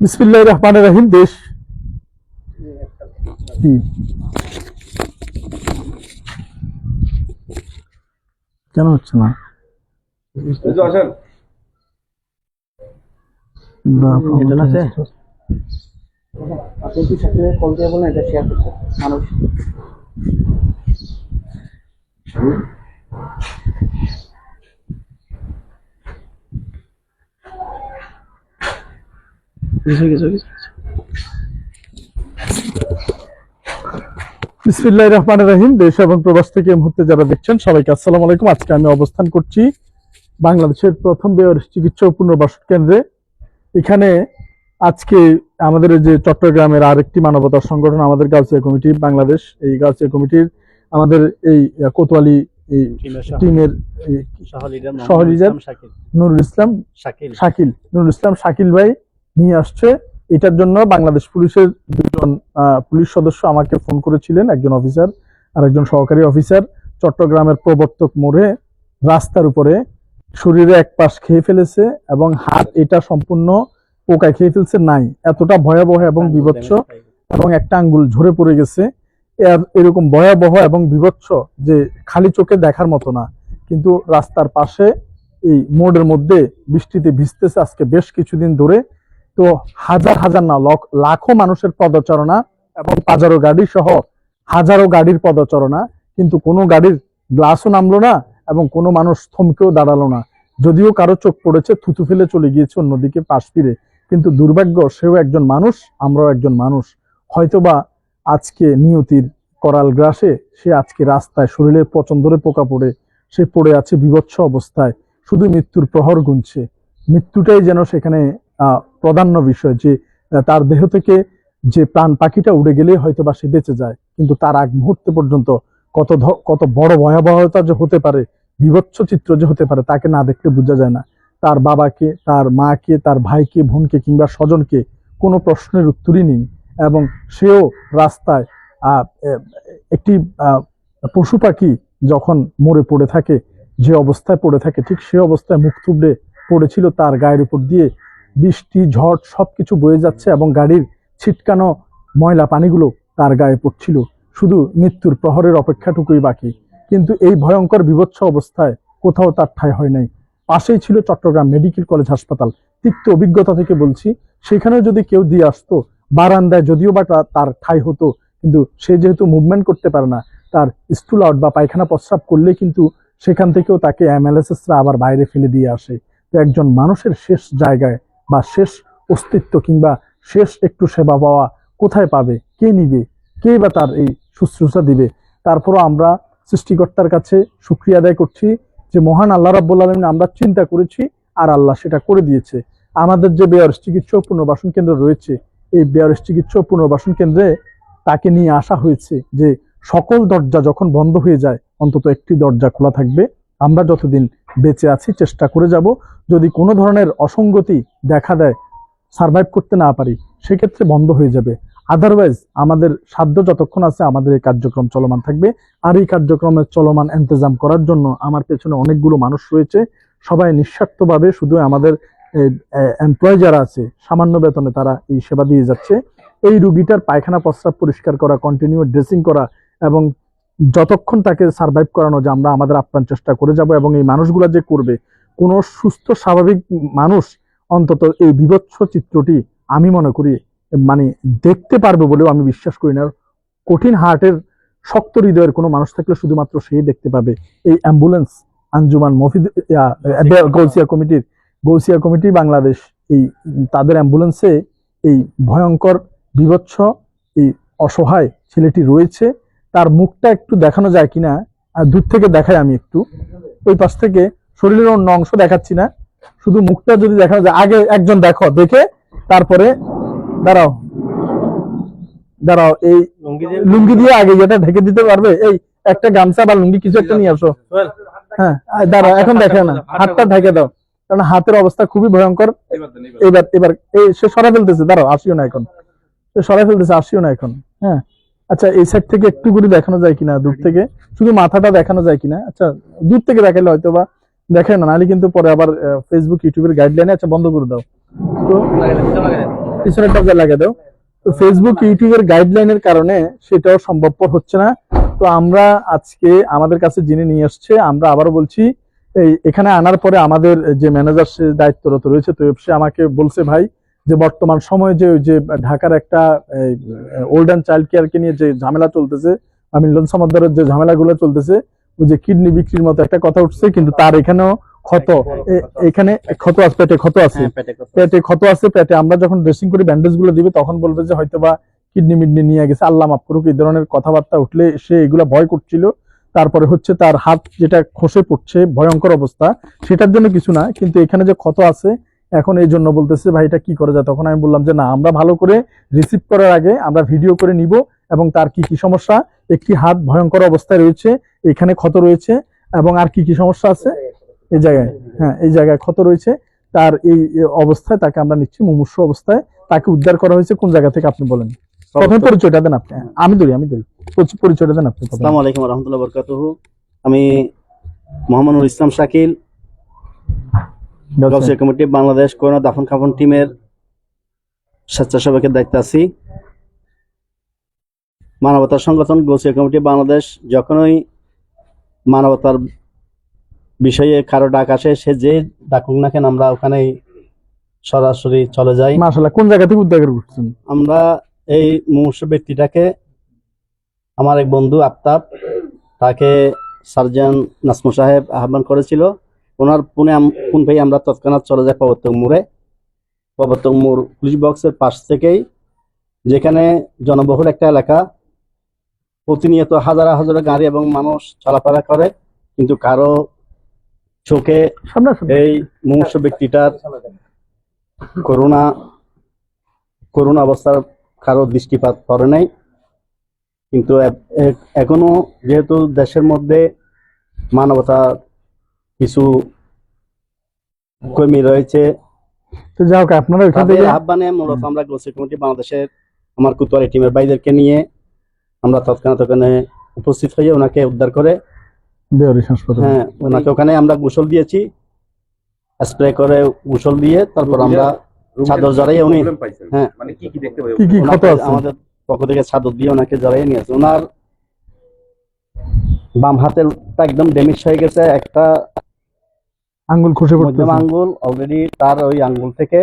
বিসমিল্লাহ রহমান রাহিম দেশ। কেন হচ্ছে না? আপনি কি সাথে কল দিয়ে বলেন এটা শেয়ার করতে মানুষ কিছু কিছু কিছু বিসমিল্লাহ রহমান রাহিম দেশ এবং প্রবাস থেকে এই মুহূর্তে যারা দেখছেন সবাইকে আসসালামু আলাইকুম। আজকে আমি অবস্থান করছি বাংলাদেশের প্রথম বেয়র চিকিৎসা ও পুনর্বাসন কেন্দ্রে। এখানে আজকে আমাদের যে চট্টগ্রামের আরেকটি মানবতার সংগঠন আমাদের গাউসিয়া কমিটি বাংলাদেশ এই গাউসিয়া কমিটির আমাদের এই কোতোয়ালি এই টিমের নুরুল ইসলাম শাকিল। শাকিল নুরুল ইসলাম শাকিল ভাই। নিয়ে আসছে। এটার জন্য বাংলাদেশ পুলিশের দুজন পুলিশ সদস্য আমাকে ফোন করেছিলেন একজন অফিসার আর একজন সহকারী অফিসার। চট্টগ্রামের প্রবর্তক মোড়ে রাস্তার উপরে শরীরে এক পাশ খেয়ে ফেলেছে এবং হাত এটা সম্পূর্ণ পোকায় খেয়ে ফেলছে নাই। এতটা ভয়াবহ এবং বিভৎস এবং একটা আঙ্গুল ঝরে পড়ে গেছে। এর এরকম ভয়াবহ এবং বিভৎস যে খালি চোখে দেখার মতো না। কিন্তু রাস্তার পাশে এই মোড়ের মধ্যে বৃষ্টিতে ভিজতেছে আজকে বেশ কিছুদিন ধরে। তো হাজার হাজার না লাখো মানুষের পদচারণা এবং হাজারো গাড়ি সহ হাজারো গাড়ির পদচারণা, কিন্তু কোনো গাড়ির গ্লাসও নামলো না এবং কোনো মানুষ থমকেও দাঁড়াল না। যদিও কারও চোখ পড়েছে, থুতু ফেলে চলে গিয়েছে অন্যদিকে পাশ ফিরে, কিন্তু দুর্ভাগ্য সেও একজন মানুষ, আমরাও একজন মানুষ। হয়তোবা আজকে নিয়তির করাল গ্রাসে সে আজকে রাস্তায় শরীরে পচন ধরে পোকা পড়ে, সে পড়ে আছে বিভৎস অবস্থায়, শুধু মৃত্যুর প্রহর গুনছে। মৃত্যুটাই যেন সেখানে প্রাধান্য বিষয় যে তার দেহ থেকে যে প্রাণ পাখিটা উড়ে গেলে হয়তো বা সে বেঁচে যায়। কিন্তু তার আগ মুহূর্ত পর্যন্ত কত কত বড় ভয়াবহতা যে হতে পারে, বিভৎস চিত্র যে হতে পারে, তাকে না দেখলে বোঝা যায় না। তার বাবাকে, তার মাকে, তার ভাইকে, বোনকে কিংবা স্বজনকে কোনো প্রশ্নের উত্তরই নেই এবং সেও রাস্তায় একটি পশু পাখি যখন মরে পড়ে থাকে, যে অবস্থায় পড়ে থাকে, ঠিক সে অবস্থায় মুখ থুবড়ে পড়েছিল, তার গায়ের উপর দিয়ে বৃষ্টি, ঝড় সবকিছু বয়ে যাচ্ছে এবং গাড়ির ছিটকানো ময়লা পানিগুলো তার গায়ে পড়ছিল। শুধু মৃত্যুর প্রহরের অপেক্ষাটুকুই বাকি। কিন্তু এই ভয়ঙ্কর বিভৎস অবস্থায় কোথাও তার ঠাঁই হয় নাই। পাশেই ছিল চট্টগ্রাম মেডিকেল কলেজ হাসপাতাল। তিক্ত অভিজ্ঞতা থেকে বলছি, সেখানেও যদি কেউ দিয়ে আসতো, বারান্দায় যদিও বা তার ঠাঁই হতো, কিন্তু সে যেহেতু মুভমেন্ট করতে পারে না, তার স্টুল আউট বা পায়খানা প্রস্রাব করলে কিন্তু সেখান থেকেও তাকে এমএলএসএসরা আবার বাইরে ফেলে দিয়ে আসে। তো একজন মানুষের শেষ জায়গায় বা শেষ অস্তিত্ব কিংবা শেষ একটু সেবা পাওয়া কোথায় পাবে? কে নিবে? কে বা তার এই শুশ্রূষা দিবে? তারপরও আমরা সৃষ্টিকর্তার কাছে শুক্রিয়া আদায় করছি যে মহান আল্লাহ রাব্বুল আলমিন আমরা চিন্তা করেছি আর আল্লাহ সেটা করে দিয়েছে। আমাদের যে বেয়ার চিকিৎসক পুনর্বাসন কেন্দ্র রয়েছে, এই বেয়ার চিকিৎসক পুনর্বাসন কেন্দ্রে তাকে নিয়ে আসা হয়েছে যে সকল দরজা যখন বন্ধ হয়ে যায়, অন্তত একটি দরজা খোলা থাকবে। আমরা যতদিন বেঁচে আছি, চেষ্টা করে যাব। যদি কোনো ধরনের অসঙ্গতি দেখা দেয় সার্ভাইভ করতে না পারি, সেক্ষেত্রে বন্ধ হয়ে যাবে। আদারওয়াইজ আমাদের সাধ্য যতক্ষণ আছে, আমাদের এই কার্যক্রম চলমান থাকবে। আর এই কার্যক্রমের চলমান ইন্তজাম করার জন্য আমার পেছনে অনেকগুলো মানুষ রয়েছে। সবাই নিঃস্বার্থভাবে শুধু আমাদের এমপ্লয় যারা আছে, সামান্য বেতনে তারা এই সেবা দিয়ে যাচ্ছে। এই রুগীটার পায়খানা, প্রস্রাব পরিষ্কার করা কন্টিনিউ ড্রেসিং করা এবং যতক্ষণ তাকে সার্ভাইভ করানো যে আমরা আমাদের আপ্রাণ চেষ্টা করে যাব এবং এই মানুষগুলো যে করবে কোনো সুস্থ স্বাভাবিক মানুষ অন্তত এই বিভৎস চিত্রটি আমি মনে করি মানে দেখতে পারবে বলেও আমি বিশ্বাস করি না। কঠিন হার্টের শক্ত হৃদয়ের কোনো মানুষ থাকলে শুধুমাত্র সেই দেখতে পাবে। এই অ্যাম্বুলেন্স আঞ্জুমান মফিদ গৌসিয়া কমিটির গৌসিয়া কমিটি বাংলাদেশ এই তাদের অ্যাম্বুলেন্সে এই ভয়ঙ্কর বিভৎস এই অসহায় ছেলেটি রয়েছে। তার মুখটা একটু দেখানো যায় কিনা আর দূর থেকে দেখাই আমি একটু। ওই পাশ থেকে শরীরের অন্য অংশ দেখাচ্ছি না। শুধু মুখটা যদি দেখানো যায় আগে একজন দেখো দেখে তারপরে দাঁড়াও। দাঁড়াও এই লুঙ্গি দিয়ে? আগে যেটা ঢেকে দিতে পারবে এই একটা গামছা বা লুঙ্গি কিছু একটা নিয়ে আসো। হ্যাঁ দাঁড়াও এখন দেখে না হাতটা ঢেকে দাও। কারণ হাতের অবস্থা খুবই ভয়ঙ্কর। এবার এবার এই সে সরা ফেলতেছে দাঁড়াও আসিও না এখন। সে সরা ফেলতেছে আসিও না এখন। হ্যাঁ আচ্ছা এই সাইড থেকে একটু করে দেখানো যায় কিনা? দূর থেকে? শুধু মাথাটা দেখানো যায় কিনা? আচ্ছা দূর থেকে দেখালে হয়তো বা দেখেন না নাহলে কিন্তু পরে আবার ফেসবুক ইউটিউবের গাইডলাইনে আচ্ছা বন্ধ করে দাও। তো পিছনে টপে লাগিয়ে দাও। তো ফেসবুক ইউটিউবের গাইডলাইনের কারণে সেটাও সম্ভবপর হচ্ছে না। তো আমরা আজকে আমাদের কাছে যিনি নিয়ে আসছে আমরা আবারও বলছি এই এখানে আনার পরে আমাদের যে ম্যানেজার সে দায়িত্বরত রয়েছে তো সে আমাকে বলছে ভাই যে বর্তমান সময়ে যে ওই যে ঢাকার একটা ওল্ড অ্যান্ড চাইল্ড কেয়ারকে নিয়ে যে ঝামেলা চলতেছে আমি মিলন সমাদারের যে ঝামেলাগুলো চলতেছে ওই যে কিডনি বিক্রির মতো একটা কথা উঠছে কিন্তু তার এখানেও ক্ষত। এখানে ক্ষত আছে পেটে ক্ষত আছে। হ্যাঁ পেটে ক্ষত আছে। পেটে আমরা যখন ড্রেসিং করি ব্যান্ডেজগুলো দিবে তখন বলবে যে হয়তো বা কিডনি মিডনি নিয়ে গেছে আল্লাহ মাফ করুক এই ধরনের কথাবার্তা উঠলে সে এগুলা ভয় করছিল। তারপরে হচ্ছে তার হাত যেটা খসে পড়ছে ভয়ঙ্কর অবস্থা সেটার জন্য কিছু না কিন্তু এখানে যে ক্ষত আছে এখন এই জন্য বলতেছে ভাই এটা কি করে যায়? তখন আমি বললাম যে না আমরা ভালো করে রিসিভ করার আগে আমরা ভিডিও করে নিব এবং তার কি কি সমস্যা একটি হাত ভয়ঙ্কর অবস্থায় রয়েছে এখানে ক্ষত রয়েছে এবং আর কি কি সমস্যা আছে? এই জায়গায় হ্যাঁ এই জায়গায় ক্ষত রয়েছে তার এই অবস্থায় তাকে আমরা নিচ্ছি মুমূর্ষ অবস্থায় তাকে উদ্ধার করা হয়েছে কোন জায়গা থেকে আপনি বলেন? প্রথমে পরিচয়টা দেন আপনি আমি ধরি আমি ধরি পরিচ- পরিচয়টা দেন আপনি। আসসালামু আলাইকুম রহমতুল্লাহ বরকাতুহু। আমি মোহাম্মদুল ইসলাম শাকিল। গলসিয়া কমিটি বাংলাদেশ করোনা দাফন কাফন টিমের স্বেচ্ছাসেবকের দায়িত্বে আছি। মানবতার সংগঠন গলসিয়া কমিটি বাংলাদেশ যখনই মানবতার বিষয়ে কারও ডাক আসে সে যে ডাকুক না কেন আমরা ওখানে সরাসরি চলে যাই। কোন জায়গা থেকে উদ্ধার করছেন? আমরা এই মুমূর্ষ ব্যক্তিটাকে আমার এক বন্ধু আফতাব তাকে সার্জন নাসমু সাহেব আহ্বান করেছিল। ওনার পুনে ফোন পেয়ে আমরা তৎক্ষণাৎ চলে যাই প্রবর্তক মোড়ে। প্রবর্তক মোড় পুলিশ বক্সের পাশ থেকেই যেখানে জনবহুল একটা এলাকা। প্রতিনিয়ত হাজার হাজার গাড়ি এবং মানুষ চলাফেরা করে কিন্তু কারও চোখে এই মুমূর্ষ ব্যক্তিটার করোনা করোনা অবস্থার কারও দৃষ্টিপাত করে নাই। কিন্তু এখনও যেহেতু দেশের মধ্যে মানবতা কিছু কর্মী রয়েছে। তো যাই হোক আপনারা ওইখান থেকে আহ্বানে মূলত আমরা গোসি কমিটি বাংলাদেশের আমার কুতুয়ারি টিমের বাইদেরকে নিয়ে আমরা তৎক্ষণাৎ ওখানে উপস্থিত হয়ে ওনাকে উদ্ধার করে হ্যাঁ ওনাকে ওখানে আমরা গোসল দিয়েছি। স্প্রে করে গোসল দিয়ে তারপর আমরা চাদর উনি হ্যাঁ। মানে আমাদের পক্ষ থেকে চাদর দিয়ে ওনাকে নিয়েছে ওনার বাম হাতেরটা একদম ড্যামেজ হয়ে গেছে। একটা আঙ্গুল খসে মধ্যম আঙ্গুল অলরেডি তার ওই আঙ্গুল থেকে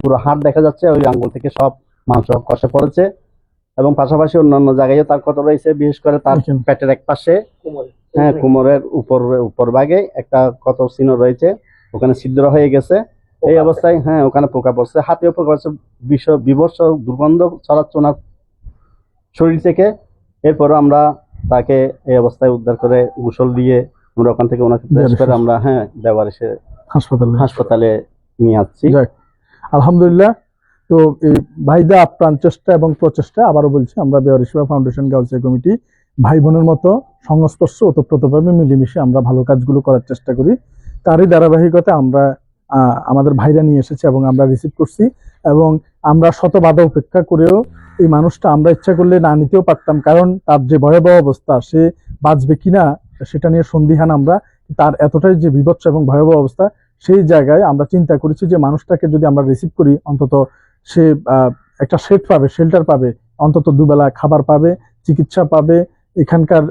পুরো হাত দেখা যাচ্ছে ওই আঙ্গুল থেকে সব মাংস কষে পড়েছে। এবং পাশাপাশি অন্যান্য জায়গায় তার কত রয়েছে বিশেষ করে তার পেটের এক পাশে। হ্যাঁ কোমরের উপর উপর ভাগে একটা কত চিহ্ন রয়েছে ওখানে ছিদ্র হয়ে গেছে। এই অবস্থায় হ্যাঁ ওখানে পোকা পড়ছে। হাতেও পোকা পড়ছে। বিষ বিভৎস দুর্গন্ধ ছড়াচ্ছে ওনার শরীর থেকে। এরপরও আমরা তাকে এই অবস্থায় উদ্ধার করে গোসল দিয়ে আমরা ওখান থেকে ওনাকে প্রেস করে আমরা হ্যাঁ ব্যবহার এসে হাসপাতালে। হাসপাতালে নিয়ে আসছি। আলহামদুলিল্লাহ তো এই ভাইদা আপ্রাণ চেষ্টা এবং প্রচেষ্টা আবারও বলছি আমরা বেয়ারি সেবা ফাউন্ডেশন গাউসিয়া কমিটি ভাই বোনের মতো সংস্পর্শ ওতপ্রোতভাবে মিলেমিশে আমরা ভালো কাজগুলো করার চেষ্টা করি। তারই ধারাবাহিকতা আমরা আমাদের ভাইরা নিয়ে এসেছি এবং আমরা রিসিভ করছি এবং আমরা শত বাধা উপেক্ষা করেও এই মানুষটা আমরা ইচ্ছা করলে না নিতেও পারতাম কারণ তার যে ভয়াবহ অবস্থা সে বাঁচবে কিনা সেটা নিয়ে সন্দিহান আমরা তার এতটাই যে বিভৎস এবং ভয়াবহ অবস্থা সেই জায়গায় আমরা চিন্তা করেছি যে মানুষটাকে যদি আমরা রিসিভ করি অন্তত সে একটা শেড পাবে শেল্টার পাবে অন্তত দুবেলা খাবার পাবে চিকিৎসা পাবে এখানকার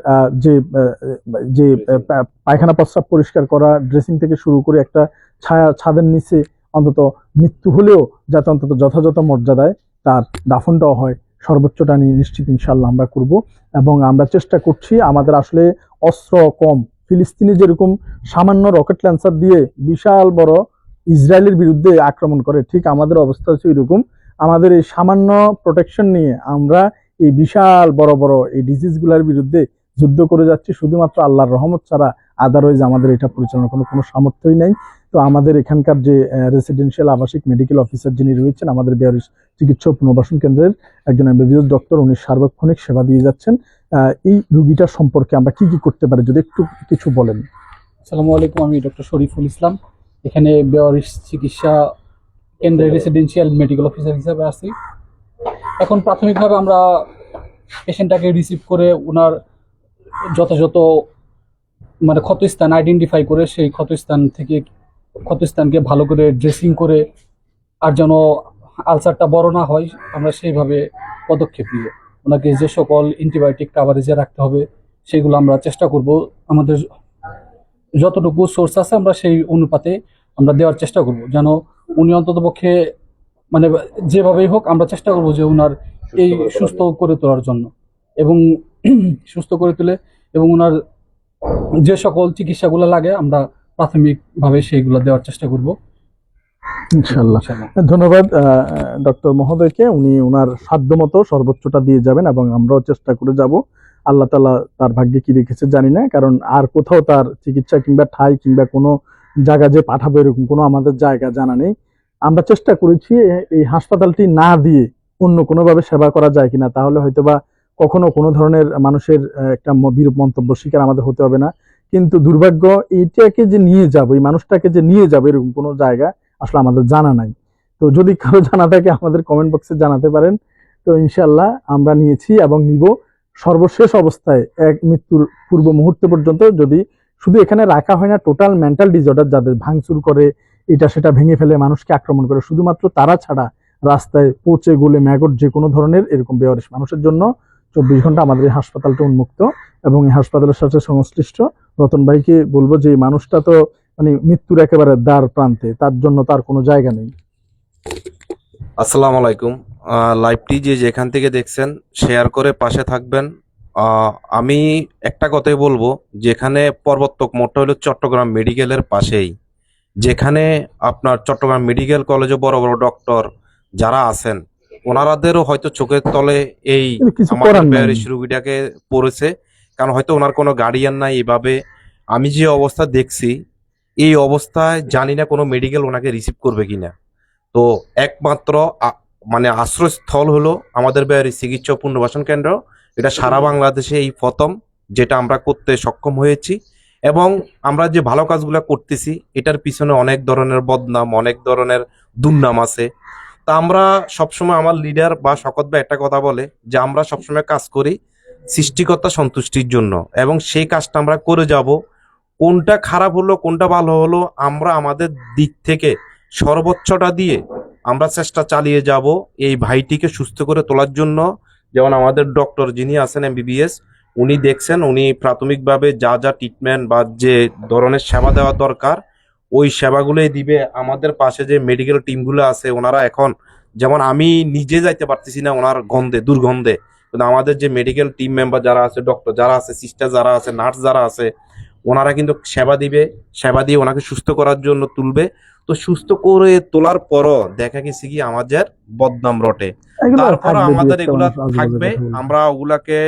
যে যে পায়খানা প্রস্রাব পরিষ্কার করা ড্রেসিং থেকে শুরু করে একটা ছায়া ছাদের নিচে অন্তত মৃত্যু হলেও যাতে অন্তত যথাযথ মর্যাদায় তার দাফনটাও হয়। সর্বোচ্চটা নিয়ে নিশ্চিত ইনশাল্লাহ আমরা করব এবং আমরা চেষ্টা করছি আমাদের আসলে অস্ত্র কম। ফিলিস্তিনি যেরকম সামান্য রকেট ল্যান্সার দিয়ে বিশাল বড় ইসরায়েলের বিরুদ্ধে আক্রমণ করে, ঠিক আমাদের অবস্থা হচ্ছে এরকম আমাদের এই সামান্য প্রোটেকশন নিয়ে আমরা এই বিশাল বড় বড় এই ডিজিজগুলোর বিরুদ্ধে যুদ্ধ করে যাচ্ছি শুধুমাত্র আল্লাহর রহমত ছাড়া আদারওয়াইজ আমাদের এটা পরিচালনা কোনো কোনো সামর্থ্যই নাই। তো আমাদের এখানকার যে রেসিডেন্সিয়াল আবাসিক মেডিকেল অফিসার যিনি রয়েছেন আমাদের বেয়ারিশ চিকিৎসা পুনর্বাসন কেন্দ্রের একজন এমবিবিএস ডক্টর উনি সার্বক্ষণিক সেবা দিয়ে যাচ্ছেন। এই রুগীটার সম্পর্কে আমরা কি কি করতে পারি যদি একটু কিছু বলেন। আসসালামু আলাইকুম আমি ডক্টর শরীফুল ইসলাম। এখানে বেওয়ারিশ চিকিৎসা কেন্দ্রের রেসিডেন্সিয়াল মেডিকেল অফিসার হিসাবে আছি। এখন প্রাথমিকভাবে আমরা পেশেন্টটাকে রিসিভ করে ওনার যথাযথ মানে ক্ষতস্থান আইডেন্টিফাই করে সেই ক্ষতস্থান থেকে ক্ষতস্থানকে ভালো করে ড্রেসিং করে আর যেন আলসারটা বড় না হয় আমরা সেইভাবে পদক্ষেপ নিব। ওনাকে যে সকল অ্যান্টিবায়োটিক কাভারেজে রাখতে হবে সেগুলো আমরা চেষ্টা করব। আমাদের যতটুকু সোর্স আছে আমরা সেই অনুপাতে আমরা দেওয়ার চেষ্টা করব। যেন উনি অন্তত পক্ষে মানে যেভাবেই হোক আমরা চেষ্টা করব যে ওনার এই সুস্থ করে তোলার জন্য। এবং সুস্থ করে তুলে এবং ওনার যে সকল চিকিৎসাগুলো লাগে আমরা প্রাথমিকভাবে সেইগুলো দেওয়ার চেষ্টা করব। ইনশাল্লাহ ধন্যবাদ ডক্টর মহোদয়কে। উনি ওনার সাধ্যমতো সর্বোচ্চটা দিয়ে যাবেন এবং আমরাও চেষ্টা করে যাব। আল্লাহ তালা তার ভাগ্যে কি রেখেছে জানি না কারণ আর কোথাও তার চিকিৎসা কিংবা ঠাই কিংবা কোনো জায়গা যে পাঠাবো এরকম কোনো আমাদের জায়গা জানা নেই। আমরা চেষ্টা করেছি এই হাসপাতালটি না দিয়ে অন্য কোনোভাবে সেবা করা যায় কিনা তাহলে হয়তোবা কখনো কোনো ধরনের মানুষের একটা বিরূপ মন্তব্য শিকার আমাদের হতে হবে না। কিন্তু দুর্ভাগ্য, এইটাকে যে নিয়ে যাব, এই মানুষটাকে যে নিয়ে যাবে এরকম কোনো জায়গা আসলে আমাদের জানা নাই। তো যদি কারও জানা থাকে, আমাদের কমেন্ট বক্সে জানাতে পারেন। তো ইনশাল্লাহ আমরা নিয়েছি এবং নিব সর্বশেষ অবস্থায় এক মৃত্যুর পূর্ব মুহূর্তে পর্যন্ত। যদি শুধু এখানে রাখা হয় না টোটাল মেন্টাল ডিসঅর্ডার যাদের ভাঙচুর করে, এটা সেটা ভেঙে ফেলে মানুষকে আক্রমণ করে, শুধুমাত্র তারা ছাড়া রাস্তায় পচে গলে ম্যাগট যে কোনো ধরনের এরকম বেওয়ারিশ মানুষের জন্য চব্বিশ ঘণ্টা আমাদের এই হাসপাতালটা উন্মুক্ত এবং এই হাসপাতালের সাথে সংশ্লিষ্ট রতন ভাইকে বলব যে মানুষটা তো মানে মৃত্যুর একেবারে দ্বার প্রান্তে, তার জন্য তার কোনো জায়গা নেই। আসসালামু আলাইকুম। লাইভটি যে যেখান থেকে দেখছেন শেয়ার করে পাশে থাকবেন। আমি একটা কথাই বলব, যেখানে পর্বতক মোড়টা হলো চট্টগ্রাম মেডিকেলের পাশেই। যেখানে আপনার চট্টগ্রাম মেডিকেল কলেজে বড় বড় ডক্টর যারা আছেন ওনারাদেরও হয়তো চোখের তলে এই আমাদের রুগীটাকে পড়েছে। কারণ হয়তো ওনার কোনো গার্ডিয়ান নাই এভাবে আমি যে অবস্থা দেখছি এই অবস্থায় জানি না কোনো মেডিকেল ওনাকে রিসিভ করবে কিনা। তো একমাত্র মানে আশ্রয়স্থল হলো আমাদের বেয়ারি চিকিৎসা পুনর্বাসন কেন্দ্র। এটা সারা বাংলাদেশে এই প্রথম যেটা আমরা করতে সক্ষম হয়েছি। এবং আমরা যে ভালো কাজগুলো করতেছি এটার পিছনে অনেক ধরনের বদনাম অনেক ধরনের দুর্নাম আছে। তা আমরা সবসময় আমার লিডার বা শকত ভাই একটা কথা বলে যে, আমরা সবসময় কাজ করি সৃষ্টিকর্তা সন্তুষ্টির জন্য এবং সেই কাজটা আমরা করে যাব। কোনটা খারাপ হলো, কোনটা ভালো হলো, আমরা আমাদের দিক থেকে সর্বোচ্চটা দিয়ে আমরা চেষ্টা চালিয়ে যাব এই ভাইটিকে সুস্থ করে তোলার জন্য। যেমন আমাদের ডক্টর যিনি আছেন এমবিবিএস উনি দেখছেন, উনি প্রাথমিকভাবে যা যা ট্রিটমেন্ট বা যে ধরনের সেবা দেওয়া দরকার ওই সেবাগুলোই দিবে। আমাদের পাশে যে মেডিকেল টিমগুলো আছে ওনারা এখন যেমন আমি নিজে যাইতে পারতেছি না ওনার গন্ধে দুর্গন্ধে। কিন্তু আমাদের যে মেডিকেল টিম মেম্বার যারা আছে ডক্টর যারা আছে সিস্টার যারা আছে নার্স যারা আছে ওনারা কিন্তু সেবা দিবে। সেবা দিয়ে ওনাকে সুস্থ করার জন্য তুলবে। তো সুস্থ করে তোলার পরও দেখা গেছে কি আমাদের বদনাম রটে। তারপর আমাদের এগুলা থাকবে। আমরা ওগুলাকে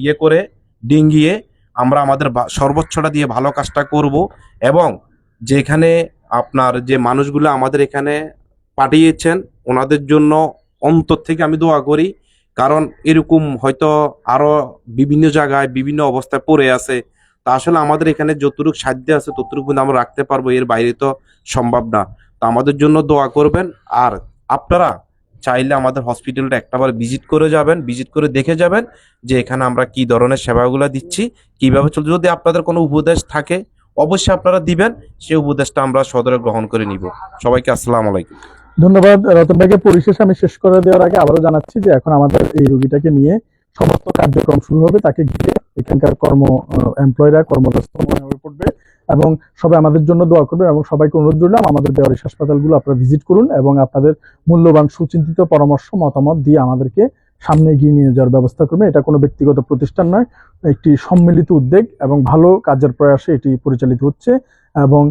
ইয়ে করে ডিঙ্গিয়ে আমরা আমাদের সর্বোচ্চটা দিয়ে ভালো কাজটা করব এবং যেখানে আপনার যে মানুষগুলো আমাদের এখানে পাঠিয়েছেন, ওনাদের জন্য অন্তর থেকে আমি দোয়া করি। কারণ এরকম হয়তো আরও বিভিন্ন জায়গায়, বিভিন্ন অবস্থায় পড়ে আছে। তা আসলে আমাদের এখানে যতটুকু সাধ্য আছে, ততটুকু কিন্তু আমরা রাখতে পারব। এর বাইরে তো সম্ভব না। তো আমাদের জন্য দোয়া করবেন। আর আপনারা চাইলে আমাদের হসপিটালটা একটাবার ভিজিট করে যাবেন, ভিজিট করে দেখে যাবেন যে এখানে আমরা কি ধরনের সেবাগুলো দিচ্ছি, কীভাবে চলছে। যদি আপনাদের কোনো উপদেশ থাকে অবশ্যই আপনারা দিবেন সেই উপদেশটা আমরা সদরে গ্রহণ করে নিব। সবাইকে আসসালাম আলাইকুম। ধন্যবাদ, রতন ভাইকে। পরিশেষে আমি শেষ করে দেওয়ার আগে আবারও জানাচ্ছি যে এখন আমাদের এই রোগীটাকে নিয়ে সমস্ত কার্যক্রম শুরু হবে, তাকে ঘিরে এখানকার কর্ম এমপ্লয়িরা কর্মব্যস্ত হয়ে পড়বে এবং সবাই আমাদের জন্য দোয়া করবেন এবং সবাইকে অনুরোধ করলাম আমাদের বেওয়ারিশ হাসপাতালগুলো আপনারা ভিজিট করুন এবং আপনাদের মূল্যবান সুচিন্তিত পরামর্শ, মতামত দিয়ে আমাদেরকে সামনে এগিয়ে নিয়ে যাওয়ার ব্যবস্থা করবে। এটা কোনো ব্যক্তিগত প্রতিষ্ঠান নয়, একটি সম্মিলিত উদ্যোগ এবং ভালো কাজের প্রয়াসে এটি পরিচালিত হচ্ছে এবং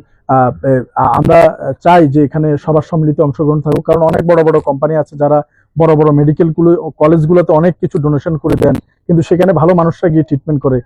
আমরা চাই যে এখানে সবার সম্মিলিত অংশগ্রহণ থাকুক, কারণ অনেক বড় বড় কোম্পানি আছে যারা বড় বড় মেডিকেলগুলো কলেজগুলোতে অনেক কিছু ডোনেশন করে দেন, কিন্তু সেখানে ভালো মানুষরা গিয়ে ট্রিটমেন্ট করে।